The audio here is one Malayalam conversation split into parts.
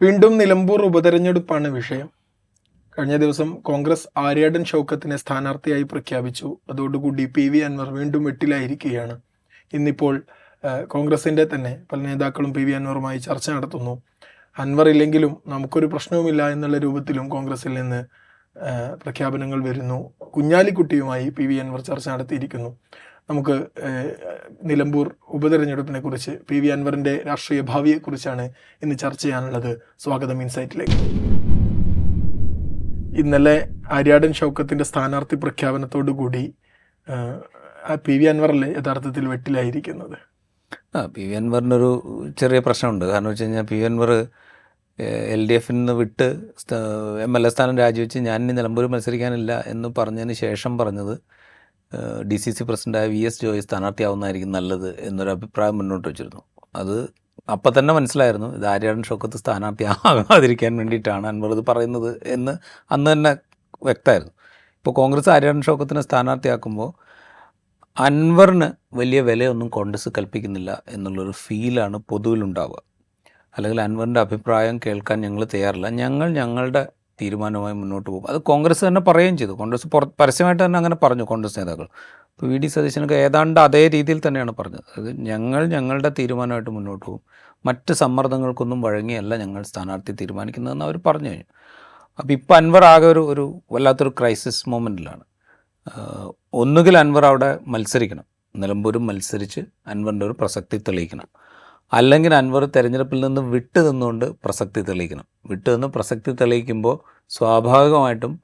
വീണ്ടും നിലമ്പൂർ ഉപതെരഞ്ഞെടുപ്പാണ് വിഷയം. കഴിഞ്ഞ ദിവസം കോൺഗ്രസ് ആര്യാടൻ ഷൗക്കത്തിനെ സ്ഥാനാർത്ഥിയായി പ്രഖ്യാപിച്ചു. അതോടുകൂടി പി വി അൻവർ വീണ്ടും വെട്ടിലായിരിക്കുകയാണ്. ഇന്നിപ്പോൾ കോൺഗ്രസിന്റെ തന്നെ പല നേതാക്കളും പി വി അൻവറുമായി ചർച്ച നടത്തുന്നു. അൻവർ ഇല്ലെങ്കിലും നമുക്കൊരു പ്രശ്നവുമില്ല എന്നുള്ള രൂപത്തിലും കോൺഗ്രസിൽ നിന്ന് പ്രഖ്യാപനങ്ങൾ വരുന്നു. കുഞ്ഞാലിക്കുട്ടിയുമായി പി വി അൻവർ ചർച്ച നടത്തിയിരിക്കുന്നു. നമുക്ക് നിലമ്പൂർ ഉപതെരഞ്ഞെടുപ്പിനെ കുറിച്ച് പി വി അൻവറിന്റെ രാഷ്ട്രീയ ഭാവിയെക്കുറിച്ചാണ് ഇന്ന് ചർച്ച ചെയ്യാനുള്ളത്. സ്വാഗതം ഇൻസൈറ്റിലേക്ക്. ഇന്നലെ ആര്യാടൻ ഷൗക്കത്തിന്റെ സ്ഥാനാർത്ഥി പ്രഖ്യാപനത്തോടു കൂടി പി വി അൻവറല്ലേ യഥാർത്ഥത്തിൽ വെട്ടിലായിരിക്കുന്നത്? ആ പി വി അൻവറിനൊരു ചെറിയ പ്രശ്നമുണ്ട്. കാരണം വെച്ച് കഴിഞ്ഞാൽ P V Anvar L D എഫിൽ നിന്ന് വിട്ട് എം എൽ എ സ്ഥാനം രാജിവെച്ച് ഞാൻ ഇനി നിലമ്പൂർ മത്സരിക്കാനില്ല എന്ന് പറഞ്ഞതിന് ശേഷം പറഞ്ഞത് ഡി സി സി പ്രസിഡന്റായ വി എസ് ജോയി സ്ഥാനാർത്ഥിയാവുന്നതായിരിക്കും നല്ലത് എന്നൊരു അഭിപ്രായം മുന്നോട്ട് വെച്ചിരുന്നു. അത് അപ്പം തന്നെ മനസ്സിലായിരുന്നു. ഇത് ആര്യാടൻ ഷോക്കത്ത് സ്ഥാനാർത്ഥി ആകാതിരിക്കാൻ വേണ്ടിയിട്ടാണ് അൻവർ ഇത് പറയുന്നത് എന്ന് അന്ന് തന്നെ വ്യക്തമായിരുന്നു. ഇപ്പോൾ കോൺഗ്രസ് ആര്യാടൻ ഷോക്കത്തിനെ സ്ഥാനാർത്ഥിയാക്കുമ്പോൾ അൻവറിന് വലിയ വിലയൊന്നും കോൺഗ്രസ് കൽപ്പിക്കുന്നില്ല എന്നുള്ളൊരു ഫീലാണ് പൊതുവിലുണ്ടാവുക. അല്ലെങ്കിൽ അൻവറിന്റെ അഭിപ്രായം കേൾക്കാൻ ഞങ്ങൾ തയ്യാറില്ല. ഞങ്ങൾ ഞങ്ങളുടെ തീരുമാനവുമായി മുന്നോട്ട് പോകും. അത് കോൺഗ്രസ് തന്നെ പറയുകയും ചെയ്തു. കോൺഗ്രസ് പരസ്യമായിട്ട് തന്നെ അങ്ങനെ പറഞ്ഞു കോൺഗ്രസ് നേതാക്കൾ. ഇപ്പോൾ വി ഡി സതീശനൊക്കെ ഏതാണ്ട് അതേ രീതിയിൽ തന്നെയാണ് പറഞ്ഞത്. അത് ഞങ്ങൾ ഞങ്ങളുടെ തീരുമാനമായിട്ട് മുന്നോട്ട് പോകും. മറ്റ് സമ്മർദ്ദങ്ങൾക്കൊന്നും വഴങ്ങിയല്ല ഞങ്ങൾ സ്ഥാനാർത്ഥി തീരുമാനിക്കുന്നതെന്ന് അവർ പറഞ്ഞു കഴിഞ്ഞു. അപ്പോൾ ഇപ്പോൾ അൻവർ ആകെ ഒരു ഒരു വല്ലാത്തൊരു ക്രൈസിസ് മൊമെന്റിലാണ് ഒന്നുകിൽ അൻവർ അവിടെ മത്സരിക്കണം. നിലമ്പൂരും മത്സരിച്ച് അൻവറിന്റെ ഒരു പ്രസക്തി തെളിയിക്കണം. അല്ലെങ്കിൽ അൻവർ തെരഞ്ഞെടുപ്പിൽ നിന്ന് വിട്ടു നിന്നുകൊണ്ട് പ്രസക്തി തെളിയിക്കണം. വിട്ടു നിന്ന് പ്രസക്തി തെളിയിക്കുമ്പോൾ സ്വാഭാവികമായിട്ടും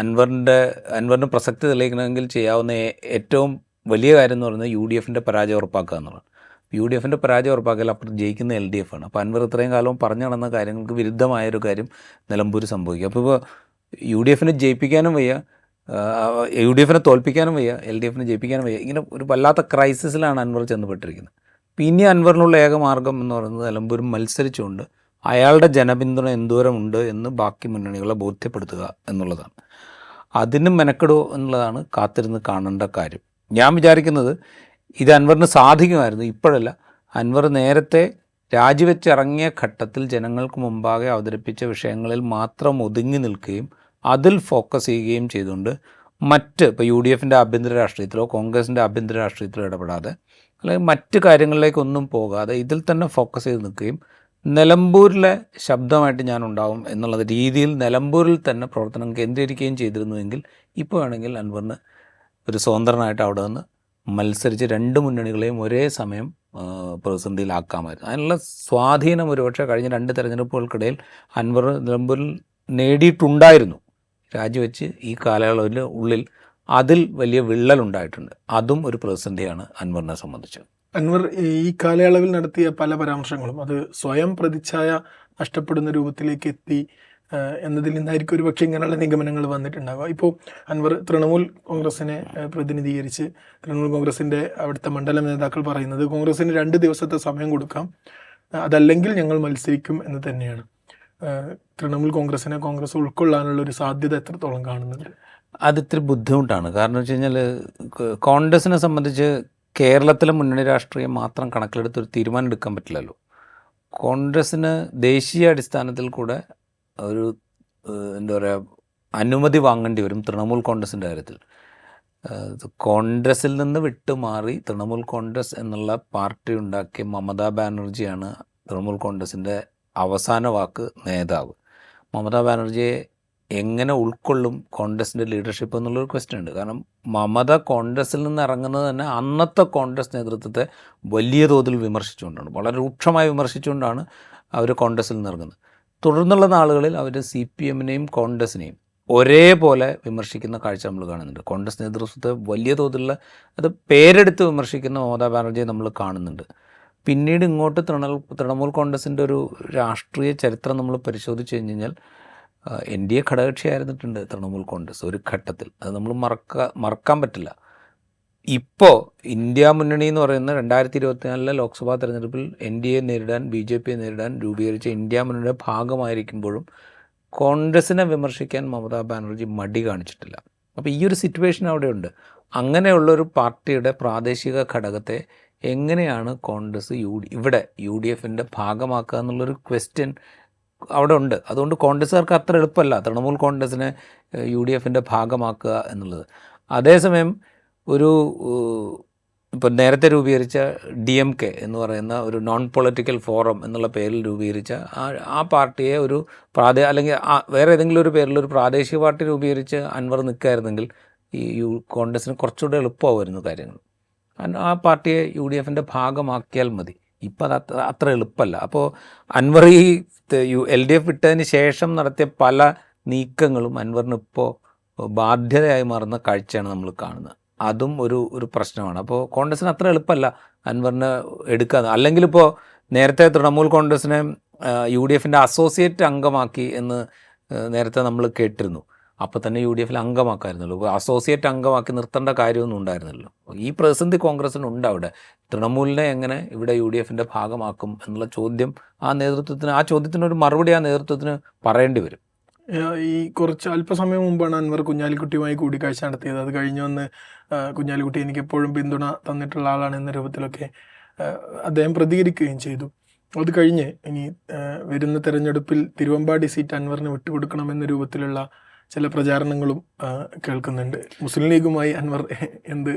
അൻവറിന്റെ അൻവറിന് പ്രസക്തി തെളിയിക്കണമെങ്കിൽ ചെയ്യാവുന്ന ഏറ്റവും വലിയ കാര്യം എന്ന് പറയുന്നത് യു ഡി എഫിന്റെ പരാജയം ഉറപ്പാക്കുക എന്നുള്ളതാണ്. യു ഡി എഫിന്റെ പരാജയം ഉറപ്പാക്കൽ അപ്പുറത്ത് ജയിക്കുന്ന എൽ ഡി എഫ് ആണ് അപ്പോൾ അൻവർ ഇത്രയും കാലവും പറഞ്ഞു നടന്ന കാര്യങ്ങൾക്ക് വിരുദ്ധമായൊരു കാര്യം നിലമ്പൂർ സംഭവിക്കും. അപ്പോൾ ഇപ്പോൾ യു ഡി എഫിനെ ജയിപ്പിക്കാനും വയ്യ യു ഡി എഫിനെ തോൽപ്പിക്കാനും വയ്യ എൽ ഡി എഫിനെ ജയിപ്പിക്കാനും വയ്യ. ഇങ്ങനെ ഒരു വല്ലാത്ത ക്രൈസിസിലാണ് അൻവർ ചെന്നപ്പെട്ടിരിക്കുന്നത് ഇനി അൻവറിനുള്ള ഏക മാർഗം എന്ന് പറയുന്നത് നിലമ്പൂരും മത്സരിച്ചുകൊണ്ട് അയാളുടെ ജനപിന്തുണ എന്തോരമുണ്ട് എന്ന് ബാക്കി മുന്നണികളെ ബോധ്യപ്പെടുത്തുക എന്നുള്ളതാണ്. അതിനും മെനക്കെടുമോ എന്നുള്ളതാണ് കാത്തിരുന്ന് കാണേണ്ട കാര്യം. ഞാൻ വിചാരിക്കുന്നത് ഇത് അൻവറിന് സാധിക്കുമായിരുന്നു. ഇപ്പോഴല്ല അൻവർ നേരത്തെ രാജിവെച്ചിറങ്ങിയ ഘട്ടത്തിൽ ജനങ്ങൾക്ക് മുമ്പാകെ അവതരിപ്പിച്ച വിഷയങ്ങളിൽ മാത്രം ഒതുങ്ങി നിൽക്കുകയും അതിൽ ഫോക്കസ് ചെയ്യുകയും ചെയ്തുകൊണ്ട് മറ്റ് ഇപ്പോൾ യു ഡി എഫിന്റെ ആഭ്യന്തര രാഷ്ട്രീയത്തിലോ കോൺഗ്രസിന്റെ ആഭ്യന്തര രാഷ്ട്രീയത്തിലോ ഇടപെടാതെ അല്ലെങ്കിൽ മറ്റ് കാര്യങ്ങളിലേക്കൊന്നും പോകാതെ ഇതിൽ തന്നെ ഫോക്കസ് ചെയ്ത് നിൽക്കുകയും നിലമ്പൂരിലെ ശബ്ദമായിട്ട് ഞാൻ ഉണ്ടാവും എന്നുള്ള രീതിയിൽ നിലമ്പൂരിൽ തന്നെ പ്രവർത്തനം കേന്ദ്രീകരിക്കുകയും ചെയ്തിരുന്നുവെങ്കിൽ ഇപ്പോൾ വേണമെങ്കിൽ അൻവറിന് ഒരു സ്വതന്ത്രനായിട്ട് അവിടെ നിന്ന് മത്സരിച്ച് രണ്ട് മുന്നണികളെയും ഒരേ സമയം പ്രതിസന്ധിയിലാക്കാമായിരുന്നു. അതിനുള്ള സ്വാധീനം ഒരുപക്ഷെ കഴിഞ്ഞ രണ്ട് തെരഞ്ഞെടുപ്പുകൾക്കിടയിൽ അൻവർ നിലമ്പൂരിൽ നേടിയിട്ടുണ്ടായിരുന്നു. രാജിവെച്ച് ഈ കാലയളവിൽ ഉള്ളിൽ അതിൽ വലിയ വിള്ളൽ ഉണ്ടായിട്ടുണ്ട് അതും ഒരു പ്രതിസന്ധിയാണ് അൻവറിനെ സംബന്ധിച്ച്. അൻവർ ഈ കാലയളവിൽ നടത്തിയ പല പരാമർശങ്ങളും അത് സ്വയം പ്രതിച്ഛായ നഷ്ടപ്പെടുന്ന രൂപത്തിലേക്ക് എത്തി എന്നതിൽ നിന്നായിരിക്കും ഒരു പക്ഷേ ഇങ്ങനെയുള്ള നിഗമനങ്ങൾ വന്നിട്ടുണ്ടാവുക. ഇപ്പോൾ അൻവർ തൃണമൂൽ കോൺഗ്രസിനെ പ്രതിനിധീകരിച്ച് തൃണമൂൽ കോൺഗ്രസിന്റെ അവിടുത്തെ മണ്ഡലം നേതാക്കൾ പറയുന്നത് കോൺഗ്രസിന് രണ്ട് ദിവസത്തെ സമയം കൊടുക്കാം അതല്ലെങ്കിൽ ഞങ്ങൾ മത്സരിക്കും എന്ന് തന്നെയാണ്. തൃണമൂൽ കോൺഗ്രസിനെ കോൺഗ്രസ് ഉൾക്കൊള്ളാനുള്ള ഒരു സാധ്യത എത്രത്തോളം കാണുന്നുണ്ട്? അത് ഇത്തിരി ബുദ്ധിമുട്ടാണ്. കാരണം വെച്ച് കഴിഞ്ഞാൽ കോൺഗ്രസിനെ സംബന്ധിച്ച് കേരളത്തിലെ മുന്നണി രാഷ്ട്രീയം മാത്രം കണക്കിലെടുത്ത് ഒരു തീരുമാനം എടുക്കാൻ പറ്റില്ലല്ലോ. കോൺഗ്രസ്സിന് ദേശീയ അടിസ്ഥാനത്തിൽ കൂടെ ഒരു എന്താ പറയുക അനുമതി വാങ്ങേണ്ടി വരും തൃണമൂൽ കോൺഗ്രസിന്റെ കാര്യത്തിൽ. കോൺഗ്രസ്സിൽ നിന്ന് വിട്ടുമാറി തൃണമൂൽ കോൺഗ്രസ് എന്നുള്ള പാർട്ടി ഉണ്ടാക്കിയ മമതാ ബാനർജിയാണ് തൃണമൂൽ കോൺഗ്രസിന്റെ അവസാന വാക്ക് നേതാവ്. മമതാ ബാനർജിയെ എങ്ങനെ ഉൾക്കൊള്ളും കോൺഗ്രസിന്റെ ലീഡർഷിപ്പ് എന്നുള്ളൊരു ക്വസ്റ്റ്യൻ ഉണ്ട്. കാരണം മമത കോൺഗ്രസിൽ നിന്ന് ഇറങ്ങുന്നത് തന്നെ അന്നത്തെ കോൺഗ്രസ് നേതൃത്വത്തെ വലിയ തോതിൽ വിമർശിച്ചുകൊണ്ടാണ്. വളരെ രൂക്ഷമായി വിമർശിച്ചുകൊണ്ടാണ് അവർ കോൺഗ്രസിൽ നിന്ന് ഇറങ്ങുന്നത്. തുടർന്നുള്ള നാളുകളിൽ അവർ സി പി എമ്മിനെയും കോൺഗ്രസിനെയും ഒരേപോലെ വിമർശിക്കുന്ന കാഴ്ച നമ്മൾ കാണുന്നുണ്ട്. കോൺഗ്രസ് നേതൃത്വത്തെ വലിയ തോതിലുള്ള അത് പേരെടുത്ത് വിമർശിക്കുന്ന മമതാ ബാനർജിയെ നമ്മൾ കാണുന്നുണ്ട്. പിന്നീട് ഇങ്ങോട്ട് തൃണമൂൽ തൃണമൂൽ കോൺഗ്രസിന്റെ ഒരു രാഷ്ട്രീയ ചരിത്രം നമ്മൾ പരിശോധിച്ച് കഴിഞ്ഞ് കഴിഞ്ഞാൽ എൻ ഡി എ ഘടകകക്ഷിയായിരുന്നിട്ടുണ്ട് തൃണമൂൽ കോൺഗ്രസ് ഒരു ഘട്ടത്തിൽ. അത് നമ്മൾ മറക്ക മറക്കാൻ പറ്റില്ല. ഇപ്പോൾ ഇന്ത്യ മുന്നണി എന്ന് പറയുന്ന രണ്ടായിരത്തി ഇരുപത്തിനാലിലെ ലോക്സഭാ തെരഞ്ഞെടുപ്പിൽ എൻ ഡി എ നേരിടാൻ ബി ജെ പിയെ നേരിടാൻ രൂപീകരിച്ച ഇന്ത്യ മുന്നണിയുടെ ഭാഗമായിരിക്കുമ്പോഴും കോൺഗ്രസിനെ വിമർശിക്കാൻ മമതാ ബാനർജി മടി കാണിച്ചിട്ടില്ല. അപ്പോൾ ഈ ഒരു സിറ്റുവേഷൻ അവിടെയുണ്ട്. അങ്ങനെയുള്ളൊരു പാർട്ടിയുടെ പ്രാദേശിക ഘടകത്തെ എങ്ങനെയാണ് കോൺഗ്രസ് യു ഇവിടെ യു ഡി എഫിന്റെ ഭാഗമാക്കുക എന്നുള്ളൊരു ക്വസ്റ്റ്യൻ അവിടെ ഉണ്ട് അതുകൊണ്ട് കോൺഗ്രസ്സുകാർക്ക് അത്ര എളുപ്പമല്ല. തൃണമൂൽ കോൺഗ്രസിനെ യു ഡി എഫിന്റെ ഭാഗമാക്കുക എന്നുള്ളത്. അതേസമയം ഒരു ഇപ്പോൾ നേരത്തെ രൂപീകരിച്ച ഡി എം കെ എന്ന് പറയുന്ന ഒരു നോൺ പൊളിറ്റിക്കൽ ഫോറം എന്നുള്ള പേരിൽ രൂപീകരിച്ച ആ ആ പാർട്ടിയെ ഒരു പ്രാദേ അല്ലെങ്കിൽ വേറെ ഏതെങ്കിലും ഒരു പേരിൽ ഒരു പ്രാദേശിക പാർട്ടി രൂപീകരിച്ച് അൻവർ നിൽക്കുകയായിരുന്നെങ്കിൽ ഈ യു കോൺഗ്രസ്സിന് കുറച്ചുകൂടെ എളുപ്പമായിരുന്നു കാര്യങ്ങൾ. ആ പാർട്ടിയെ യു ഡി എഫിന്റെ ഭാഗമാക്കിയാൽ മതി. ഇപ്പം അത് അത്ര എളുപ്പമല്ല അപ്പോൾ അൻവർ ഈ യു എൽ ഡി എഫ് വിട്ടതിന് ശേഷം നടത്തിയ പല നീക്കങ്ങളും അൻവറിന് ഇപ്പോൾ ബാധ്യതയായി മാറുന്ന കാഴ്ചയാണ് നമ്മൾ കാണുന്നത്. അതും ഒരു ഒരു പ്രശ്നമാണ്. അപ്പോൾ കോൺഗ്രസ്സിന് അത്ര എളുപ്പമല്ല അൻവറിനെ എടുക്കുക അല്ലെങ്കിൽ ഇപ്പോൾ നേരത്തെ തൃണമൂൽ കോൺഗ്രസിനെ യു ഡി എഫിന്റെ അസോസിയേറ്റ് അംഗമാക്കി എന്ന് നേരത്തെ നമ്മൾ കേട്ടിരുന്നു. അപ്പോൾ തന്നെ യു ഡി എഫിൽ അംഗമാക്കായിരുന്നല്ലോ. അസോസിയേറ്റ് അംഗമാക്കി നിർത്തേണ്ട കാര്യമൊന്നും ഉണ്ടായിരുന്നല്ലോ ഈ പ്രതിസന്ധി കോൺഗ്രസിനുണ്ട് അവിടെ. തൃണമൂലിനെ എങ്ങനെ ഇവിടെ യു ഡി എഫിന്റെ ഭാഗമാക്കും എന്നുള്ള ചോദ്യം ആ നേതൃത്വത്തിന് ആ ചോദ്യത്തിനൊരു മറുപടി ആ നേതൃത്വത്തിന് പറയേണ്ടി വരും. ഈ കുറച്ച് അല്പസമയം മുമ്പാണ് അൻവർ കുഞ്ഞാലിക്കുട്ടിയുമായി കൂടിക്കാഴ്ച നടത്തിയത്. അത് കഴിഞ്ഞു വന്ന് കുഞ്ഞാലിക്കുട്ടി എനിക്ക് എപ്പോഴും പിന്തുണ തന്നിട്ടുള്ള ആളാണ് എന്ന രൂപത്തിലൊക്കെ അദ്ദേഹം പ്രതികരിക്കുകയും ചെയ്തു. അത് കഴിഞ്ഞ് ഇനി വരുന്ന തെരഞ്ഞെടുപ്പിൽ തിരുവമ്പാടി സീറ്റ് അൻവറിന് വിട്ടുകൊടുക്കണമെന്ന രൂപത്തിലുള്ള ചില പ്രചാരണങ്ങളും കേൾക്കുന്നുണ്ട്. മുസ്ലിം ലീഗുമായി അൻവർ എന്ത്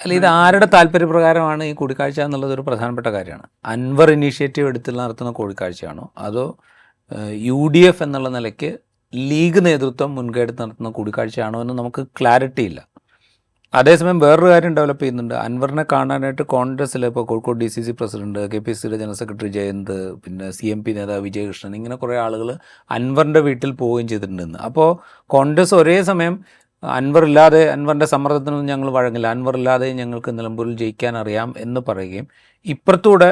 അല്ല ഇത് ആരുടെ താല്പര്യപ്രകാരമാണ് ഈ കൂടിക്കാഴ്ച എന്നുള്ളത് ഒരു പ്രധാനപ്പെട്ട കാര്യമാണ്. അൻവർ ഇനീഷ്യേറ്റീവ് എടുത്ത് നടത്തുന്ന കൂടിക്കാഴ്ചയാണോ? അതോ യു ഡി എഫ് എന്നുള്ള നിലയ്ക്ക് ലീഗ് നേതൃത്വം മുൻകൈ എടുത്ത് നടത്തുന്ന കൂടിക്കാഴ്ചയാണോ എന്ന് നമുക്ക് ക്ലാരിറ്റി ഇല്ല അതേസമയം വേറൊരു കാര്യം ഡെവലപ്പ് ചെയ്യുന്നുണ്ട്. അൻവറിനെ കാണാനായിട്ട് കോൺഗ്രസ്സിൽ ഇപ്പോൾ Kozhikode D C C president K P സിയുടെ ജനറൽ സെക്രട്ടറി ജയന്ത് പിന്നെ സി എം പി നേതാവ് വിജയകൃഷ്ണൻ ഇങ്ങനെ കുറേ ആളുകൾ അൻവറിന്റെ വീട്ടിൽ പോവുകയും ചെയ്തിട്ടുണ്ടെന്ന്. അപ്പോൾ കോൺഗ്രസ് ഒരേ സമയം അൻവർ ഇല്ലാതെ അൻവറിന്റെ സമ്മർദ്ദത്തിനൊന്നും ഞങ്ങൾ വഴങ്ങില്ല. അൻവർ ഇല്ലാതെ ഞങ്ങൾക്ക് നിലമ്പൂരിൽ ജയിക്കാൻ അറിയാം എന്ന് പറയുകയും ഇപ്പുറത്തൂടെ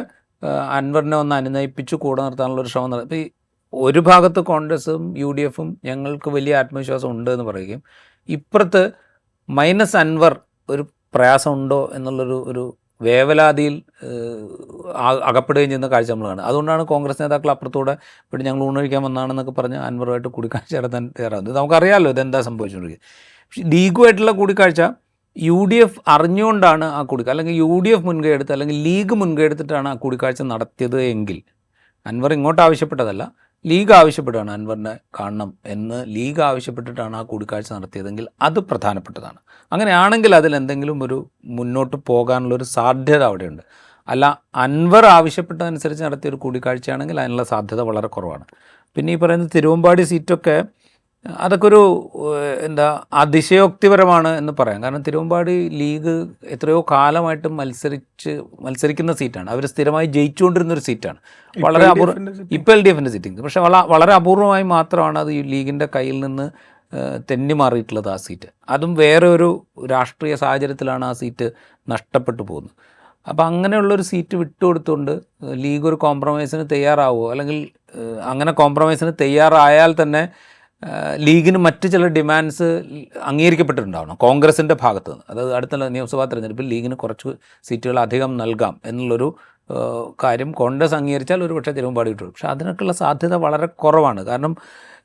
അൻവറിനെ ഒന്ന് അനുനയിപ്പിച്ച് കൂടെ നിർത്താനുള്ള ഒരു ശ്രമം നടത്തി ഒരു ഭാഗത്ത് കോൺഗ്രസും യു ഡി എഫും ഞങ്ങൾക്ക് വലിയ ആത്മവിശ്വാസം ഉണ്ട് എന്ന് പറയുകയും ഇപ്പുറത്ത് മൈനസ് അൻവർ ഒരു പ്രയാസമുണ്ടോ എന്നുള്ളൊരു ഒരു വേവലാതിയിൽ അകപ്പെടുകയും ചെയ്യുന്ന കാഴ്ച നമ്മൾ കാണുന്നത് അതുകൊണ്ടാണ് കോൺഗ്രസ് നേതാക്കൾ അപ്പുറത്തൂടെ ഇവിടെ ഞങ്ങൾ ഊണൊഴിക്കാൻ വന്നാണെന്നൊക്കെ പറഞ്ഞ് അൻവറുമായിട്ട് കൂടിക്കാഴ്ച നടത്താൻ തയ്യാറാകുന്നത്. നമുക്കറിയാമല്ലോ ഇതെന്താ സംഭവിച്ചുകൊണ്ടിരിക്കുന്നത് പക്ഷേ ലീഗുമായിട്ടുള്ള കൂടിക്കാഴ്ച യു ഡി എഫ് അറിഞ്ഞുകൊണ്ടാണ് ആ കൂടിക്കാഴ്ച അല്ലെങ്കിൽ യു ഡി എഫ് മുൻകൈ എടുത്ത് അല്ലെങ്കിൽ ലീഗ് മുൻകൈ എടുത്തിട്ടാണ് ആ കൂടിക്കാഴ്ച നടത്തിയത് എങ്കിൽ അൻവർ ഇങ്ങോട്ട് ആവശ്യപ്പെട്ടതല്ല ലീഗ് ആവശ്യപ്പെട്ടാണ് അൻവറിനെ കാണണം എന്ന് ലീഗ് ആവശ്യപ്പെട്ടിട്ടാണ് ആ കൂടിക്കാഴ്ച നടത്തിയതെങ്കിൽ അത് പ്രധാനപ്പെട്ടതാണ്. അങ്ങനെയാണെങ്കിൽ അതിൽ എന്തെങ്കിലും ഒരു മുന്നോട്ട് പോകാനുള്ള ഒരു സാധ്യത അവിടെയുണ്ട്. അല്ല അൻവർ ആവശ്യപ്പെട്ടതനുസരിച്ച് നടത്തിയ ഒരു കൂടിക്കാഴ്ചയാണെങ്കിൽ അതിനുള്ള സാധ്യത വളരെ കുറവാണ്. പിന്നെ ഈ പറയുന്ന തിരുവമ്പാടി സീറ്റൊക്കെ അതൊക്കെ ഒരു എന്താ അതിശയോക്തിപരമാണ് എന്ന് പറയാം. കാരണം തിരുവമ്പാടി ലീഗ് എത്രയോ കാലമായിട്ട് മത്സരിച്ച് മത്സരിക്കുന്ന സീറ്റാണ്. അവർ സ്ഥിരമായി ജയിച്ചുകൊണ്ടിരുന്ന ഒരു സീറ്റാണ് വളരെ അപൂർവ ഇപ്പോൾ എൽ ഡി എഫിന്റെ സീറ്റിംഗ് പക്ഷേ വള വളരെ അപൂർവമായി മാത്രമാണ് അത് ഈ ലീഗിന്റെ കയ്യിൽ നിന്ന് തെന്നി മാറിയിട്ടുള്ളത് ആ സീറ്റ്. അതും വേറെ ഒരു രാഷ്ട്രീയ സാഹചര്യത്തിലാണ് ആ സീറ്റ് നഷ്ടപ്പെട്ടു പോകുന്നത്. അപ്പോൾ അങ്ങനെയുള്ളൊരു സീറ്റ് വിട്ടുകൊടുത്തുകൊണ്ട് ലീഗ് ഒരു കോംപ്രമൈസിന് തയ്യാറാവുമോ അല്ലെങ്കിൽ അങ്ങനെ കോംപ്രമൈസിന് തയ്യാറായാൽ തന്നെ ലീഗിന് മറ്റ് ചില ഡിമാൻഡ്സ് അംഗീകരിക്കപ്പെട്ടിട്ടുണ്ടാവണം. കോൺഗ്രസിന്റെ ഭാഗത്ത് നിന്ന്. അതായത് അടുത്തുള്ള നിയമസഭാ തെരഞ്ഞെടുപ്പിൽ ലീഗിന് കുറച്ച് സീറ്റുകൾ അധികം നൽകാം എന്നുള്ളൊരു കാര്യം കോൺഗ്രസ് അംഗീകരിച്ചാൽ ഒരു പക്ഷേ തിരുവമ്പാടി കിട്ടും പക്ഷേ അതിനൊക്കെയുള്ള സാധ്യത വളരെ കുറവാണ്. കാരണം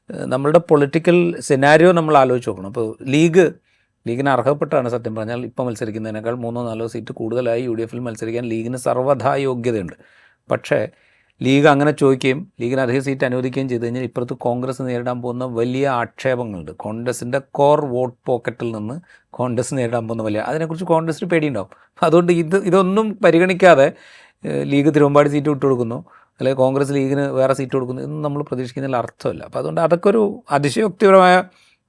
നമ്മളുടെ പൊളിറ്റിക്കൽ സിനാരിയോ നമ്മൾ ആലോചിച്ച് നോക്കണം. അപ്പോൾ ലീഗ് ലീഗിന് അർഹപ്പെട്ടാണ് സത്യം പറഞ്ഞാൽ ഇപ്പോൾ മത്സരിക്കുന്നതിനേക്കാൾ മൂന്നോ നാലോ സീറ്റ് കൂടുതലായി യു ഡി എഫിൽ മത്സരിക്കാൻ ലീഗിന് സർവഥാ യോഗ്യതയുണ്ട് പക്ഷേ ലീഗ് അങ്ങനെ ചോദിക്കുകയും ലീഗിന് അധിക സീറ്റ് അനുവദിക്കുകയും ചെയ്തു കഴിഞ്ഞാൽ ഇപ്പുറത്ത് കോൺഗ്രസ് നേരിടാൻ പോകുന്ന വലിയ ആക്ഷേപങ്ങളുണ്ട്. കോൺഗ്രസിന്റെ കോർ വോട്ട് പോക്കറ്റിൽ നിന്ന് കോൺഗ്രസ് നേരിടാൻ പോകുന്ന വലിയ അതിനെക്കുറിച്ച് കോൺഗ്രസിന് പേടിയുണ്ടാവും. അതുകൊണ്ട് ഇത് ഇതൊന്നും പരിഗണിക്കാതെ ലീഗ് തിരുവമ്പാടി സീറ്റ് വിട്ടുകൊടുക്കുന്നു അല്ലെങ്കിൽ കോൺഗ്രസ് ലീഗിന് വേറെ സീറ്റ് കൊടുക്കുന്നു ഇതൊന്നും നമ്മൾ പ്രതീക്ഷിക്കുന്നതിൽ അർത്ഥമില്ല. അപ്പോൾ അതുകൊണ്ട് അതൊക്കെ ഒരു അതിശയോക്തിപരമായ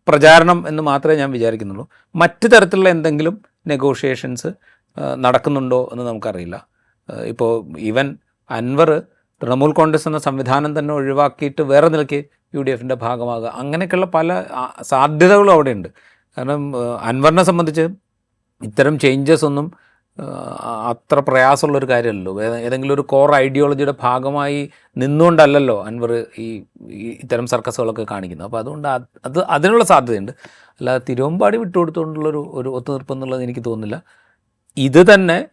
പ്രചാരണം എന്ന് മാത്രമേ ഞാൻ വിചാരിക്കുന്നുള്ളൂ. മറ്റു തരത്തിലുള്ള എന്തെങ്കിലും നെഗോഷിയേഷൻസ് നടക്കുന്നുണ്ടോ എന്ന് നമുക്കറിയില്ല. ഇപ്പോൾ ഈവൻ അൻവർ തൃണമൂൽ കോൺഗ്രസ് എന്ന സംവിധാനം തന്നെ ഒഴിവാക്കിയിട്ട് വേറെ നിലയ്ക്ക് യു ഡി എഫിന്റെ ഭാഗമാകുക. അങ്ങനെയൊക്കെയുള്ള പല സാധ്യതകളും അവിടെയുണ്ട്. കാരണം അൻവറിനെ സംബന്ധിച്ച് ഇത്തരം ചേഞ്ചസ് ഒന്നും അത്ര പ്രയാസമുള്ളൊരു കാര്യമല്ലല്ലോ. ഏ- ഏതെങ്കിലും ഒരു കോർ ഐഡിയോളജിയുടെ ഭാഗമായി നിന്നുകൊണ്ടല്ലല്ലോ അൻവർ ഈ ഇത്തരം സർക്കസുകളൊക്കെ കാണിക്കുന്നത്. അപ്പോൾ അതുകൊണ്ട് അത് അത് അതിനുള്ള സാധ്യതയുണ്ട്. അല്ലാതെ തിരുവമ്പാടി വിട്ടുകൊടുത്തുകൊണ്ടുള്ളൊരു ഒരു ഒത്തുതീർപ്പ് എന്നുള്ളത് എനിക്ക് തോന്നുന്നില്ല. ഇത് തന്നെ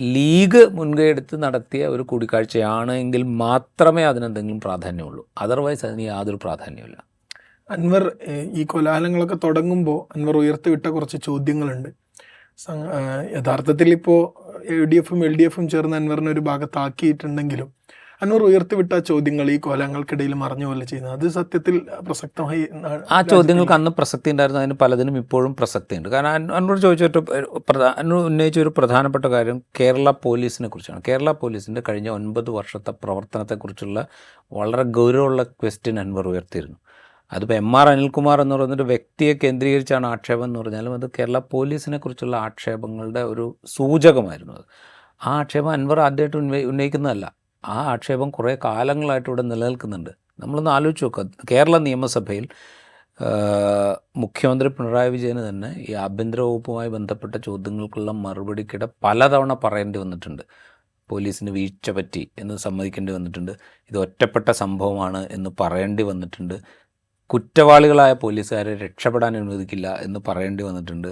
ലീഗ് മുൻകൈയെടുത്ത് നടത്തിയ ഒരു കൂടിക്കാഴ്ചയാണ് എങ്കിൽ മാത്രമേ അതിനെന്തെങ്കിലും പ്രാധാന്യമുള്ളൂ. അതർവൈസ് അതിന് യാതൊരു പ്രാധാന്യമില്ല അൻവർ ഈ കോലാഹലങ്ങളൊക്കെ തുടങ്ങുമ്പോൾ അൻവർ ഉയർത്തിവിട്ട കുറച്ച് ചോദ്യങ്ങളുണ്ട്. യഥാർത്ഥത്തിൽ ഇപ്പോൾ യു ഡി എഫും എൽ ഡി എഫും ചേർന്ന് അൻവറിനെ ഒരു ഭാഗത്താക്കിയിട്ടുണ്ടെങ്കിലും അൻവർ ഉയർത്തിവിട്ട ചോദ്യങ്ങൾ ഈ കോലങ്ങൾക്കിടയിൽ മറഞ്ഞു പോലെ ചെയ്യുന്നത്. അത് സത്യത്തിൽ പ്രസക്തമായി ആ ചോദ്യങ്ങൾക്ക് അന്ന് പ്രസക്തി ഉണ്ടായിരുന്നു. അതിന് പലതിനും ഇപ്പോഴും പ്രസക്തിയുണ്ട്. കാരണം അൻവർ ചോദിച്ച അന്നൂർ ഉന്നയിച്ച ഒരു പ്രധാനപ്പെട്ട കാര്യം കേരള പോലീസിനെ കുറിച്ചാണ്. കേരള പോലീസിന്റെ കഴിഞ്ഞ ഒൻപത് വർഷത്തെ പ്രവർത്തനത്തെക്കുറിച്ചുള്ള വളരെ ഗൗരവമുള്ള ക്വസ്റ്റ്യൻ അൻവർ ഉയർത്തിയിരുന്നു. അതിപ്പോൾ എം ആർ അനിൽകുമാർ എന്ന് പറയുന്നൊരു വ്യക്തിയെ കേന്ദ്രീകരിച്ചാണ് ആക്ഷേപം എന്ന് പറഞ്ഞാലും അത് കേരള പോലീസിനെ കുറിച്ചുള്ള ആക്ഷേപങ്ങളുടെ ഒരു സൂചകമായിരുന്നു അത്. ആ ആക്ഷേപം അൻവർ ആദ്യമായിട്ട് ഉന്നയി ഉന്നയിക്കുന്നതല്ല. ആ ആക്ഷേപം കുറേ കാലങ്ങളായിട്ട് ഇവിടെ നിലനിൽക്കുന്നുണ്ട്. നമ്മളൊന്ന് ആലോചിച്ച് നോക്കുക കേരള നിയമസഭയിൽ മുഖ്യമന്ത്രി പിണറായി വിജയന് തന്നെ ഈ ആഭ്യന്തര വകുപ്പുമായി ബന്ധപ്പെട്ട ചോദ്യങ്ങൾക്കുള്ള മറുപടിക്കിടെ പലതവണ പറയേണ്ടി വന്നിട്ടുണ്ട്. പോലീസിന് വീഴ്ച പറ്റി എന്ന് സമ്മതിക്കേണ്ടി വന്നിട്ടുണ്ട്. ഇത് ഒറ്റപ്പെട്ട സംഭവമാണ് എന്ന് പറയേണ്ടി വന്നിട്ടുണ്ട്. കുറ്റവാളികളായ പോലീസുകാരെ രക്ഷപ്പെടാൻ അനുവദിക്കില്ല എന്ന് പറയേണ്ടി വന്നിട്ടുണ്ട്.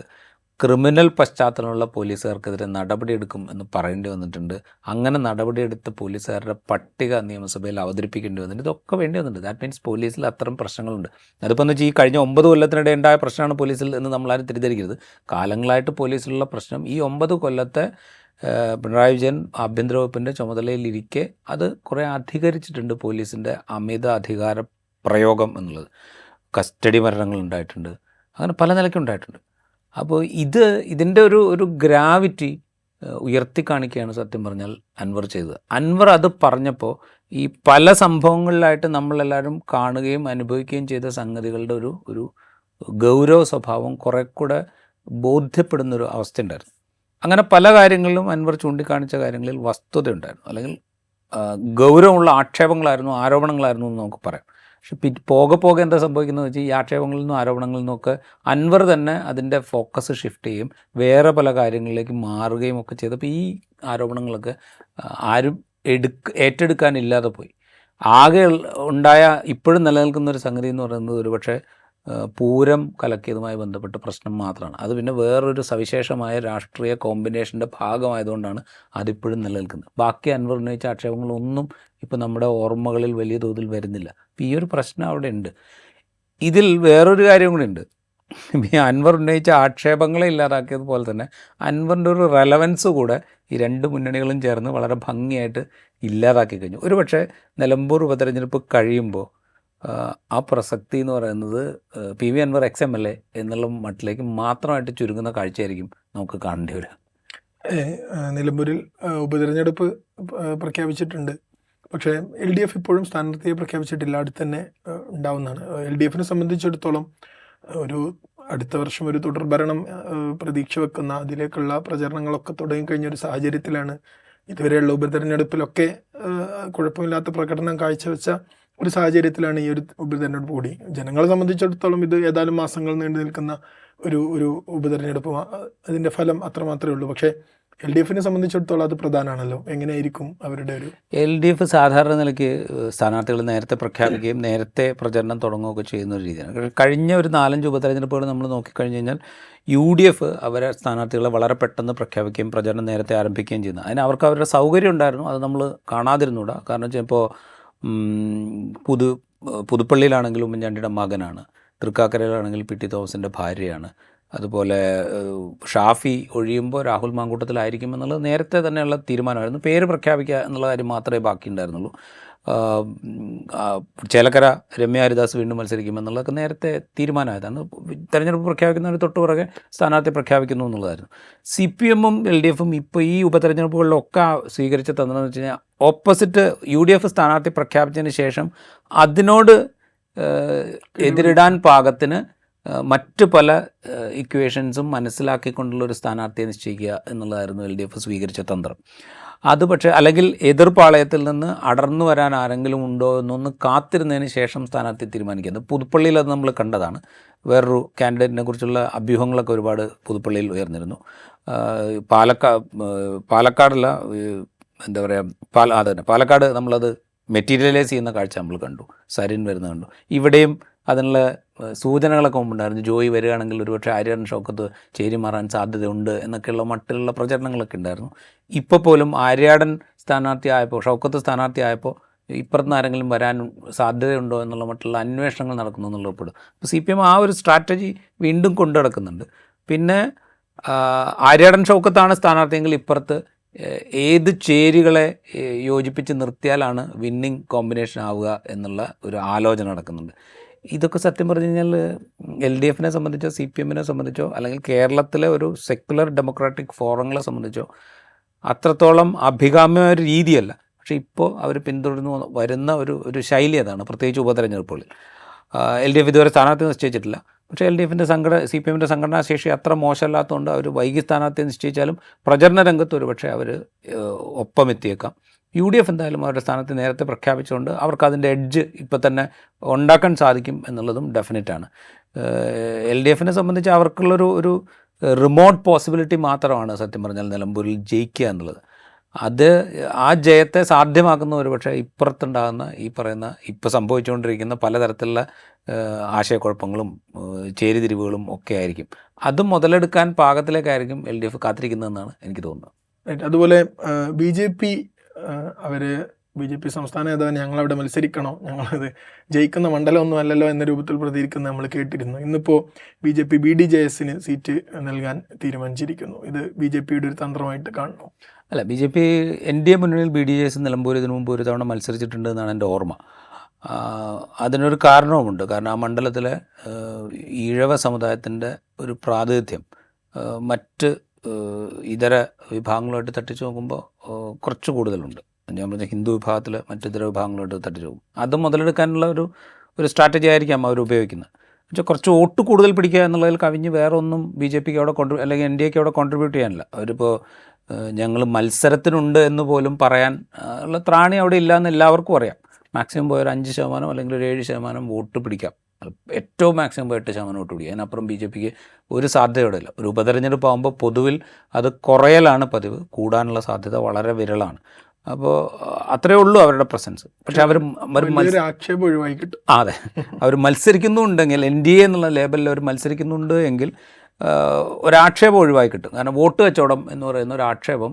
ക്രിമിനൽ പശ്ചാത്തലമുള്ള പോലീസുകാർക്കെതിരെ നടപടിയെടുക്കും എന്ന് പറയേണ്ടി വന്നിട്ടുണ്ട്. അങ്ങനെ നടപടിയെടുത്ത പോലീസുകാരുടെ പട്ടിക നിയമസഭയിൽ അവതരിപ്പിക്കേണ്ടി വന്നിട്ടുണ്ട്. ഇതൊക്കെ വേണ്ടി വന്നിട്ടുണ്ട്. ദാറ്റ് മീൻസ് പോലീസിൽ അത്തരം പ്രശ്നങ്ങളുണ്ട്. അതിപ്പോൾ എന്ന് വെച്ചാൽ ഈ കഴിഞ്ഞ ഒമ്പത് കൊല്ലത്തിനിടെ ഉണ്ടായ പ്രശ്നമാണ് പോലീസിൽ എന്ന് നമ്മളാരും തിരിച്ചറിയരുത് കാലങ്ങളായിട്ട് പോലീസിലുള്ള പ്രശ്നം ഈ ഒമ്പത് കൊല്ലത്തെ പിണറായി വിജയൻ ആഭ്യന്തര വകുപ്പിന്റെ ചുമതലയിലിരിക്കെ അത് കുറേ അധികരിച്ചിട്ടുണ്ട് പോലീസിന്റെ അമിത അധികാര പ്രയോഗം എന്നുള്ളത്. കസ്റ്റഡി മരണങ്ങൾ ഉണ്ടായിട്ടുണ്ട്. അങ്ങനെ പല നിലയ്ക്കും ഉണ്ടായിട്ടുണ്ട്. അപ്പോൾ ഇത് ഇതിന്റെ ഒരു ഒരു ഗ്രാവിറ്റി ഉയർത്തി കാണിക്കുകയാണ് സത്യം പറഞ്ഞാൽ അൻവർ ചെയ്തത്. അൻവർ അത് പറഞ്ഞപ്പോൾ ഈ പല സംഭവങ്ങളിലായിട്ട് നമ്മളെല്ലാവരും കാണുകയും അനുഭവിക്കുകയും ചെയ്ത സംഗതികളുടെ ഒരു ഒരു ഗൗരവ സ്വഭാവം കുറെ കൂടെ ബോധ്യപ്പെടുന്നൊരു അവസ്ഥ ഉണ്ടായിരുന്നു അങ്ങനെ പല കാര്യങ്ങളിലും അൻവർ ചൂണ്ടിക്കാണിച്ച കാര്യങ്ങളിൽ വസ്തുത ഉണ്ടായിരുന്നു അല്ലെങ്കിൽ ഗൗരവമുള്ള ആക്ഷേപങ്ങളായിരുന്നു ആരോപണങ്ങളായിരുന്നു എന്ന് നമുക്ക് പറയാം. പക്ഷെ പോകെ പോകെ എന്താ സംഭവിക്കുന്നത് വെച്ചാൽ ഈ ആക്ഷേപങ്ങളിൽ നിന്നും ആരോപണങ്ങളിൽ നിന്നൊക്കെ അൻവർ തന്നെ അതിന്റെ ഫോക്കസ് ഷിഫ്റ്റ് ചെയ്യും. വേറെ പല കാര്യങ്ങളിലേക്ക് മാറുകയും ഒക്കെ ചെയ്തപ്പോൾ ഈ ആരോപണങ്ങളൊക്കെ ആരും എടുക്ക ഏറ്റെടുക്കാനില്ലാതെ പോയി. ആകെ ഉണ്ടായ ഇപ്പോഴും നിലനിൽക്കുന്ന ഒരു സംഗതി എന്ന് പറയുന്നത് ഒരുപക്ഷെ പൂരം കലക്കിയതുമായി ബന്ധപ്പെട്ട പ്രശ്നം മാത്രമാണ്. അത് പിന്നെ വേറൊരു സവിശേഷമായ രാഷ്ട്രീയ കോമ്പിനേഷന്റെ ഭാഗമായതുകൊണ്ടാണ് അതിപ്പോഴും നിലനിൽക്കുന്നത്. ബാക്കി അൻവർ ഉന്നയിച്ച ആക്ഷേപങ്ങളൊന്നും ഇപ്പോൾ നമ്മുടെ ഓർമ്മകളിൽ വലിയ തോതിൽ വരുന്നില്ല. അപ്പം ഈ ഒരു പ്രശ്നം അവിടെ ഉണ്ട് ഇതിൽ വേറൊരു കാര്യം കൂടി ഉണ്ട് ഈ അൻവർ ഉന്നയിച്ച ആക്ഷേപങ്ങളെ ഇല്ലാതാക്കിയതുപോലെ തന്നെ അൻവറിന്റെ ഒരു റെലവൻസ് കൂടെ ഈ രണ്ട് മുന്നണികളും ചേർന്ന് വളരെ ഭംഗിയായിട്ട് ഇല്ലാതാക്കി കഴിഞ്ഞു. ഒരു പക്ഷേ നിലമ്പൂർ ഉപതെരഞ്ഞെടുപ്പ് കഴിയുമ്പോൾ ആ, പ്രസക്തി എന്ന് പറയുന്നത് P V Anvar ex M L A എന്നുള്ള മട്ടിലേക്ക് മാത്രമായിട്ട് ചുരുങ്ങുന്ന കാഴ്ചയായിരിക്കും നമുക്ക് കാണേണ്ടി വരിക. നിലമ്പൂരിൽ ഉപതെരഞ്ഞെടുപ്പ് പ്രഖ്യാപിച്ചിട്ടുണ്ട്. പക്ഷേ എൽ ഡി എഫ് ഇപ്പോഴും സ്ഥാനാർത്ഥിയെ പ്രഖ്യാപിച്ചിട്ടില്ല. അടുത്ത് തന്നെ ഉണ്ടാവുന്നതാണ്. എൽ ഡി എഫിനെ സംബന്ധിച്ചിടത്തോളം ഒരു അടുത്ത വർഷം ഒരു തുടർഭരണം ഭരണം പ്രതീക്ഷ വെക്കുന്ന അതിലേക്കുള്ള പ്രചരണങ്ങളൊക്കെ തുടങ്ങിക്കഴിഞ്ഞ ഒരു സാഹചര്യത്തിലാണ് ഇതുവരെയുള്ള ഉപതെരഞ്ഞെടുപ്പിലൊക്കെ കുഴപ്പമില്ലാത്ത പ്രകടനം കാഴ്ചവെച്ച ഒരു സാഹചര്യത്തിലാണ് ഈ ഒരു ഉപതെരഞ്ഞെടുപ്പ് കൂടി. ജനങ്ങളെ സംബന്ധിച്ചിടത്തോളം ഇത് ഏതാനും മാസങ്ങൾ നീണ്ടു നിൽക്കുന്ന ഒരു ഒരു ഉപതെരഞ്ഞെടുപ്പ് അതിന്റെ ഫലം ഫലം അത്രമാത്രമേ ഉള്ളൂ. പക്ഷേ എൽ ഡി എഫിനെ സംബന്ധിച്ചിടത്തോളം അത് പ്രധാനമാണല്ലോ. എങ്ങനെയായിരിക്കും അവരുടെ ഒരു എൽ ഡി എഫ് സാധാരണ നിലയ്ക്ക് സ്ഥാനാർത്ഥികൾ നേരത്തെ പ്രഖ്യാപിക്കുകയും നേരത്തെ പ്രചരണം തുടങ്ങുകയൊക്കെ ചെയ്യുന്ന ഒരു രീതിയാണ്. കഴിഞ്ഞ ഒരു നാലഞ്ച് ഉപതെരഞ്ഞെടുപ്പുകൾ നമ്മൾ നോക്കിക്കഴിഞ്ഞ് കഴിഞ്ഞാൽ യു ഡി എഫ് അവരെ സ്ഥാനാർത്ഥികളെ വളരെ പെട്ടെന്ന് പ്രഖ്യാപിക്കുകയും പ്രചരണം നേരത്തെ ആരംഭിക്കുകയും ചെയ്യുന്നു. അതിന് അവർക്ക് അവരുടെ സൗകര്യം ഉണ്ടായിരുന്നു. അത് നമ്മൾ കാണാതിരുന്നൂടാ. കാരണം വെച്ചാൽ ഇപ്പോൾ പുതു പുതുപ്പള്ളിയിലാണെങ്കിൽ ഉമ്മൻചാണ്ടിയുടെ മകനാണ്. തൃക്കാക്കരയിലാണെങ്കിൽ പി ടി തോമസിന്റെ ഭാര്യയാണ്. അതുപോലെ ഷാഫി ഒഴിയുമ്പോൾ രാഹുൽ മാങ്കൂട്ടത്തിലായിരിക്കും എന്നുള്ളത് നേരത്തെ തന്നെയുള്ള തീരുമാനമായിരുന്നു. പേര് പ്രഖ്യാപിക്കുക എന്നുള്ള കാര്യം മാത്രമേ ബാക്കിയുണ്ടായിരുന്നുള്ളൂ. ചേലക്കര രമ്യ ഹരിദാസ് വീണ്ടും മത്സരിക്കുമെന്നുള്ളതൊക്കെ നേരത്തെ തീരുമാനമായതാണ്. തെരഞ്ഞെടുപ്പ് പ്രഖ്യാപിക്കുന്നതിന് തൊട്ട് പുറകെ സ്ഥാനാർത്ഥി പ്രഖ്യാപിക്കുന്നു എന്നുള്ളതായിരുന്നു. സി പി എമ്മും എൽ ഡി എഫും ഇപ്പോൾ ഈ ഉപതെരഞ്ഞെടുപ്പുകളിലൊക്കെ സ്വീകരിച്ച തന്ത്രം എന്ന് വെച്ച് കഴിഞ്ഞാൽ ഓപ്പോസിറ്റ് യു ഡി എഫ് സ്ഥാനാർത്ഥി പ്രഖ്യാപിച്ചതിന് ശേഷം അതിനോട് എതിരിടാൻ പാകത്തിന് മറ്റ് പല ഇക്വേഷൻസും മനസ്സിലാക്കിക്കൊണ്ടുള്ള ഒരു സ്ഥാനാർത്ഥിയെ നിശ്ചയിക്കുക എന്നുള്ളതായിരുന്നു എൽ ഡി എഫ് സ്വീകരിച്ച തന്ത്രം. അത് പക്ഷേ അല്ലെങ്കിൽ എതിർപ്പാളയത്തിൽ നിന്ന് അടർന്നു വരാൻ ആരെങ്കിലും ഉണ്ടോ എന്നൊന്ന് കാത്തിരുന്നതിന് ശേഷം സ്ഥാനാർത്ഥി തീരുമാനിക്കുന്നത് പുതുപ്പള്ളിയിൽ അത് നമ്മൾ കണ്ടതാണ്. വേറൊരു കാൻഡിഡേറ്റിനെ കുറിച്ചുള്ള അഭ്യൂഹങ്ങളൊക്കെ ഒരുപാട് പുതുപ്പള്ളിയിൽ ഉയർന്നിരുന്നു. പാലക്കാ പാലക്കാടല്ല എന്താ പറയുക പാല അത് തന്നെ പാലക്കാട് നമ്മളത് മെറ്റീരിയലൈസ് ചെയ്യുന്ന കാഴ്ച നമ്മൾ കണ്ടു. സരിൻ വരുന്ന കണ്ടു. ഇവിടെയും അതിനുള്ള സൂചനകളൊക്കെ മുമ്പുണ്ടായിരുന്നു. ജോയി വരികയാണെങ്കിൽ ഒരുപക്ഷെ ആര്യൻ ഷൗക്കത്ത് ചേരി മാറാൻ സാധ്യതയുണ്ട് എന്നൊക്കെയുള്ള മട്ടിലുള്ള പ്രചരണങ്ങളൊക്കെ ഉണ്ടായിരുന്നു. ഇപ്പോൾ പോലും ആര്യാടൻ സ്ഥാനാർത്ഥി ആയപ്പോൾ ഷൗക്കത്ത് സ്ഥാനാർത്ഥിയായപ്പോൾ ഇപ്പുറത്ത് ഇപ്പുറത്തുനിന്ന് ആരെങ്കിലും വരാൻ സാധ്യതയുണ്ടോ എന്നുള്ള മറ്റുള്ള അന്വേഷണങ്ങൾ നടക്കുന്നു എന്നുള്ള ഉൾപ്പെടും അപ്പോൾ സി പി എം ആ ഒരു സ്ട്രാറ്റജി വീണ്ടും കൊണ്ടു നടക്കുന്നുണ്ട്. പിന്നെ ആര്യാടൻ ഷൗക്കത്താണ് സ്ഥാനാർത്ഥിയെങ്കിൽ ഇപ്പുറത്ത് ഏത് ചേരികളെ യോജിപ്പിച്ച് നിർത്തിയാലാണ് വിന്നിങ് കോമ്പിനേഷൻ ആവുക എന്നുള്ള ഒരു ആലോചന നടക്കുന്നുണ്ട്. ഇതൊക്കെ സത്യം പറഞ്ഞു കഴിഞ്ഞാൽ എൽ ഡി എഫിനെ സംബന്ധിച്ചോ സി പി എമ്മിനെ സംബന്ധിച്ചോ അല്ലെങ്കിൽ കേരളത്തിലെ ഒരു സെക്യുലർ ഡെമോക്രാറ്റിക് ഫോറങ്ങളെ സംബന്ധിച്ചോ അത്രത്തോളം അഭികാമ്യമായ ഒരു രീതിയല്ല. പക്ഷേ ഇപ്പോൾ അവർ പിന്തുടർന്ന് വരുന്ന ഒരു ഒരു ശൈലി അതാണ് പ്രത്യേകിച്ച് ഉപതെരഞ്ഞെടുപ്പുകളിൽ. എൽ ഡി എഫ് ഇതുവരെ സ്ഥാനാർത്ഥി നിശ്ചയിച്ചിട്ടില്ല. പക്ഷേ എൽ ഡി എഫിന്റെ സംഘട സി പി എമ്മിന്റെ സംഘടനാ ശേഷി അത്ര മോശമല്ലാത്തതുകൊണ്ട് അവർ വൈകി സ്ഥാനാർത്ഥി നിശ്ചയിച്ചാലും പ്രചരണ രംഗത്ത് ഒരു പക്ഷേ അവർ ഒപ്പമെത്തിയേക്കാം. യു ഡി എഫ് എന്തായാലും അവരുടെ സ്ഥാനത്ത് നേരത്തെ പ്രഖ്യാപിച്ചുകൊണ്ട് അവർക്ക് അതിന്റെ എഡ്ജ് ഇപ്പോൾ തന്നെ ഉണ്ടാക്കാൻ സാധിക്കും എന്നുള്ളതും ഡെഫിനറ്റാണ് എൽ ഡി എഫിനെ സംബന്ധിച്ച് അവർക്കുള്ളൊരു ഒരു റിമോട്ട് പോസിബിലിറ്റി മാത്രമാണ് സത്യം പറഞ്ഞാൽ നിലമ്പൂരിൽ ജയിക്കുക എന്നുള്ളത്. അത് ആ ജയത്തെ സാധ്യമാക്കുന്ന ഒരു പക്ഷേ ഇപ്പുറത്തുണ്ടാകുന്ന ഈ പറയുന്ന ഇപ്പോൾ സംഭവിച്ചുകൊണ്ടിരിക്കുന്ന പലതരത്തിലുള്ള ആശയക്കുഴപ്പങ്ങളും ചേരിതിരിവുകളും ഒക്കെ ആയിരിക്കും. അത് മുതലെടുക്കാൻ പാകത്തിലേക്കായിരിക്കും എൽ ഡി എഫ് കാത്തിരിക്കുന്നതെന്നാണ് എനിക്ക് തോന്നുന്നത്. അതുപോലെ ബി ജെ പി അവർ ബി ജെ പി സംസ്ഥാന നേതാവ് ഞങ്ങളവിടെ മത്സരിക്കണോ? ഞങ്ങളത് ജയിക്കുന്ന മണ്ഡലമൊന്നും അല്ലല്ലോ എന്ന രൂപത്തിൽ പ്രതികരിക്കുന്നത് നമ്മൾ കേട്ടിരുന്നു. ഇന്നിപ്പോൾ B J P B D J എസിന് സീറ്റ് നൽകാൻ തീരുമാനിച്ചിരിക്കുന്നു. ഇത് ബി ജെ പിയുടെ ഒരു തന്ത്രമായിട്ട് കാണുന്നു അല്ല B J P N D A മുന്നണിയിൽ B D J S Nilambur ഇതിനു മുമ്പ് ഒരു തവണ മത്സരിച്ചിട്ടുണ്ട് എന്നാണ് എന്റെ ഓർമ്മ. അതിനൊരു കാരണവുമുണ്ട്. കാരണം ആ മണ്ഡലത്തിലെ ഈഴവ സമുദായത്തിന്റെ ഒരു പ്രാതിനിധ്യം മറ്റ് ഇതര വിഭാഗങ്ങളുമായിട്ട് തട്ടിച്ചു നോക്കുമ്പോൾ കുറച്ച് കൂടുതലുണ്ട്. ഞാൻ പറഞ്ഞ ഹിന്ദു വിഭാഗത്തിൽ മറ്റു ഇതര വിഭാഗങ്ങളോട്ട് പോകും. അത് മുതലെടുക്കാനുള്ള ഒരു ഒരു സ്ട്രാറ്റജി ആയിരിക്കാം അവർ ഉപയോഗിക്കുന്നത് പക്ഷേ കുറച്ച് വോട്ട് കൂടുതൽ പിടിക്കുക എന്നുള്ളതിൽ കവിഞ്ഞ് വേറെ ഒന്നും ബി ജെ പിക്ക് അവിടെ കോൺട്രി അല്ലെങ്കിൽ എൻ ഡി എക്ക് അവിടെ കോൺട്രിബ്യൂട്ട് ചെയ്യാനില്ല. അവരിപ്പോൾ ഞങ്ങൾ മത്സരത്തിനുണ്ട് എന്ന് പോലും പറയാൻ ഉള്ള ത്രാണി അവിടെ ഇല്ല എന്ന് എല്ലാവർക്കും അറിയാം. മാക്സിമം പോയൊരു അഞ്ച് ശതമാനം അല്ലെങ്കിൽ ഒരു ഏഴ് ശതമാനം വോട്ട് പിടിക്കാം. ഏറ്റവും മാക്സിമം എട്ട് ശതമാനം വോട്ട് പിടിക്കാം. അതിനപ്പുറം ബി ജെ പിക്ക് ഒരു സാധ്യതയോടെ ഇല്ല ഒരു ഉപതെരഞ്ഞെടുപ്പ് ആകുമ്പോൾ പൊതുവിൽ അത് കുറയലാണ് പതിവ്. കൂടാനുള്ള സാധ്യത വളരെ വിരളാണ്. അപ്പോൾ അത്രേ ഉള്ളൂ അവരുടെ പ്രസൻസ്. പക്ഷെ അവർ ആക്ഷേപം ഒഴിവായി കിട്ടും അതെ. അവർ മത്സരിക്കുന്നുണ്ടെങ്കിൽ എൻ ഡി എ എന്നുള്ള ലേബലിൽ അവർ മത്സരിക്കുന്നുണ്ട് എങ്കിൽ ഒരാക്ഷേപം ഒഴിവായി കിട്ടും. കാരണം വോട്ട് കച്ചവടം എന്ന് പറയുന്ന ഒരു ആക്ഷേപം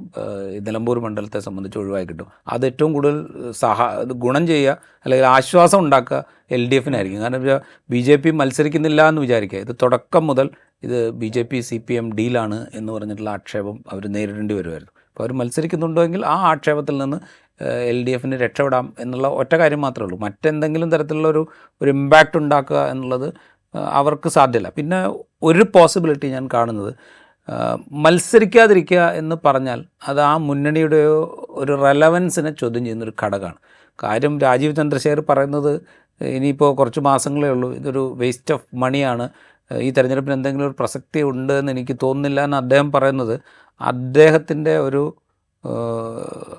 നിലമ്പൂർ മണ്ഡലത്തെ സംബന്ധിച്ച് ഒഴിവായി കിട്ടും. അത് ഏറ്റവും കൂടുതൽ സഹ ഗുണം ചെയ്യുക അല്ലെങ്കിൽ ആശ്വാസം ഉണ്ടാക്കുക എൽ ഡി എഫിനായിരിക്കും. കാരണം ബി ജെ പി മത്സരിക്കുന്നില്ല എന്ന് വിചാരിക്കുക. ഇത് തുടക്കം മുതൽ ഇത് B J P C P M ഡീലാണ് എന്ന് പറഞ്ഞിട്ടുള്ള ആക്ഷേപം അവർ നേരിടേണ്ടി വരുമായിരുന്നു. അപ്പോൾ അവർ മത്സരിക്കുന്നുണ്ടെങ്കിൽ ആ ആക്ഷേപത്തിൽ നിന്ന് എൽ ഡി എഫിന് രക്ഷപ്പെടാം എന്നുള്ള ഒറ്റ കാര്യം മാത്രമേ ഉള്ളൂ. മറ്റെന്തെങ്കിലും തരത്തിലുള്ള ഒരു ഒരു ഇമ്പാക്റ്റ് ഉണ്ടാക്കുക എന്നുള്ളത് അവർക്ക് സാധ്യമല്ല പിന്നെ ഒരു പോസിബിലിറ്റി ഞാൻ കാണുന്നത് മത്സരിക്കാതിരിക്കുക എന്ന് പറഞ്ഞാൽ അത് ആ മുന്നണിയുടെയോ ഒരു റെലവൻസിനെ ചോദ്യം ചെയ്യുന്നൊരു ഘടകമാണ്. കാര്യം രാജീവ് ചന്ദ്രശേഖർ പറയുന്നത് ഇനിയിപ്പോൾ കുറച്ച് മാസങ്ങളേ ഉള്ളൂ ഇതൊരു വേസ്റ്റ് ഓഫ് മണിയാണ് ഈ തെരഞ്ഞെടുപ്പിന് എന്തെങ്കിലും ഒരു പ്രസക്തി ഉണ്ട് എന്ന് എനിക്ക് തോന്നുന്നില്ല എന്ന് അദ്ദേഹം പറയുന്നത് അദ്ദേഹത്തിന്റെ ഒരു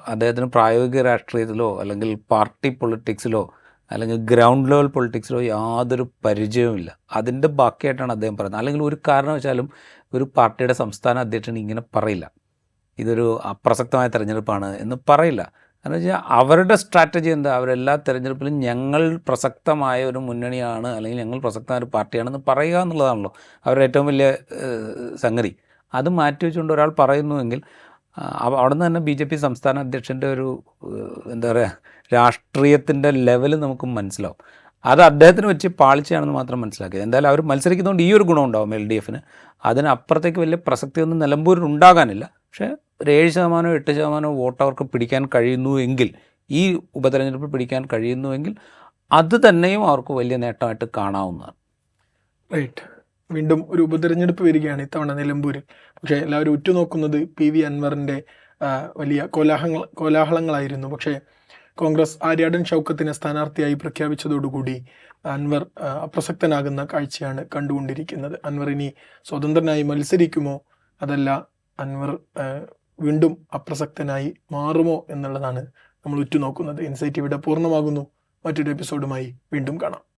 അദ്ദേഹത്തിന് പ്രായോഗിക രാഷ്ട്രീയത്തിലോ അല്ലെങ്കിൽ പാർട്ടി പൊളിറ്റിക്സിലോ അല്ലെങ്കിൽ ഗ്രൗണ്ട് ലെവൽ പൊളിറ്റിക്സിലോ യാതൊരു പരിചയവുമില്ല. അതിന്റെ ബാക്കിയായിട്ടാണ് അദ്ദേഹം പറയുന്നത്. അല്ലെങ്കിൽ ഒരു കാരണം വെച്ചാലും ഒരു പാർട്ടിയുടെ സംസ്ഥാന അധ്യക്ഷൻ ഇങ്ങനെ പറയില്ല. ഇതൊരു അപ്രസക്തമായ തെരഞ്ഞെടുപ്പാണ് എന്ന് പറയില്ല. കാരണം വെച്ചാൽ അവരുടെ സ്ട്രാറ്റജി എന്താ? അവരെല്ലാ തെരഞ്ഞെടുപ്പിലും ഞങ്ങൾ പ്രസക്തമായ ഒരു മുന്നണിയാണ് അല്ലെങ്കിൽ ഞങ്ങൾ പ്രസക്തമായ ഒരു പാർട്ടിയാണെന്ന് പറയുക എന്നുള്ളതാണല്ലോ അവരുടെ ഏറ്റവും വലിയ സംഗതി. അത് മാറ്റി വെച്ചുകൊണ്ട് ഒരാൾ പറയുന്നുവെങ്കിൽ അവിടെ നിന്ന് തന്നെ ബി ജെ പി സംസ്ഥാന അധ്യക്ഷന്റെ ഒരു എന്താ പറയുക രാഷ്ട്രീയത്തിന്റെ ലെവൽ നമുക്ക് മനസ്സിലാവും. അത് അദ്ദേഹത്തിന് വെച്ച് പാളിച്ചയാണെന്ന് മാത്രം മനസ്സിലാക്കിയത്. എന്തായാലും അവർ മത്സരിക്കുന്നതുകൊണ്ട് ഈ ഒരു ഗുണം ഉണ്ടാവും എൽ ഡി എഫിന് അതിനപ്പുറത്തേക്ക് വലിയ പ്രസക്തിയൊന്നും നിലമ്പൂരിൽ ഉണ്ടാകാനില്ല. പക്ഷേ ഒരു ഏഴ് ശതമാനമോ എട്ട് ശതമാനമോ വോട്ട് അവർക്ക് പിടിക്കാൻ കഴിയുന്നു എങ്കിൽ ഈ ഉപതെരഞ്ഞെടുപ്പ് പിടിക്കാൻ കഴിയുന്നുവെങ്കിൽ അത് തന്നെയും അവർക്ക് വലിയ നേട്ടമായിട്ട് കാണാവുന്നതാണ്. റൈറ്റ് വീണ്ടും ഒരു ഉപതെരഞ്ഞെടുപ്പ് വരികയാണ് ഇത്തവണ നിലമ്പൂരിൽ. പക്ഷേ എല്ലാവരും ഉറ്റുനോക്കുന്നത് പി വി അൻവറിന്റെ വലിയ കോലാഹങ്ങൾ കോലാഹലങ്ങളായിരുന്നു. പക്ഷേ കോൺഗ്രസ് ആര്യാടൻ ഷൗക്കത്തിനെ സ്ഥാനാർത്ഥിയായി പ്രഖ്യാപിച്ചതോടുകൂടി അൻവർ അപ്രസക്തനാകുന്ന കാഴ്ചയാണ് കണ്ടുകൊണ്ടിരിക്കുന്നത്. അൻവർ ഇനി സ്വതന്ത്രനായി മത്സരിക്കുമോ? അതല്ല അൻവർ വീണ്ടും അപ്രസക്തനായി മാറുമോ എന്നുള്ളതാണ് നമ്മൾ ഉറ്റുനോക്കുന്നത്. ഇൻസൈറ്റ് ഇവിടെ പൂർണമാകുന്നു. മറ്റൊരു എപ്പിസോഡുമായി വീണ്ടും കാണാം.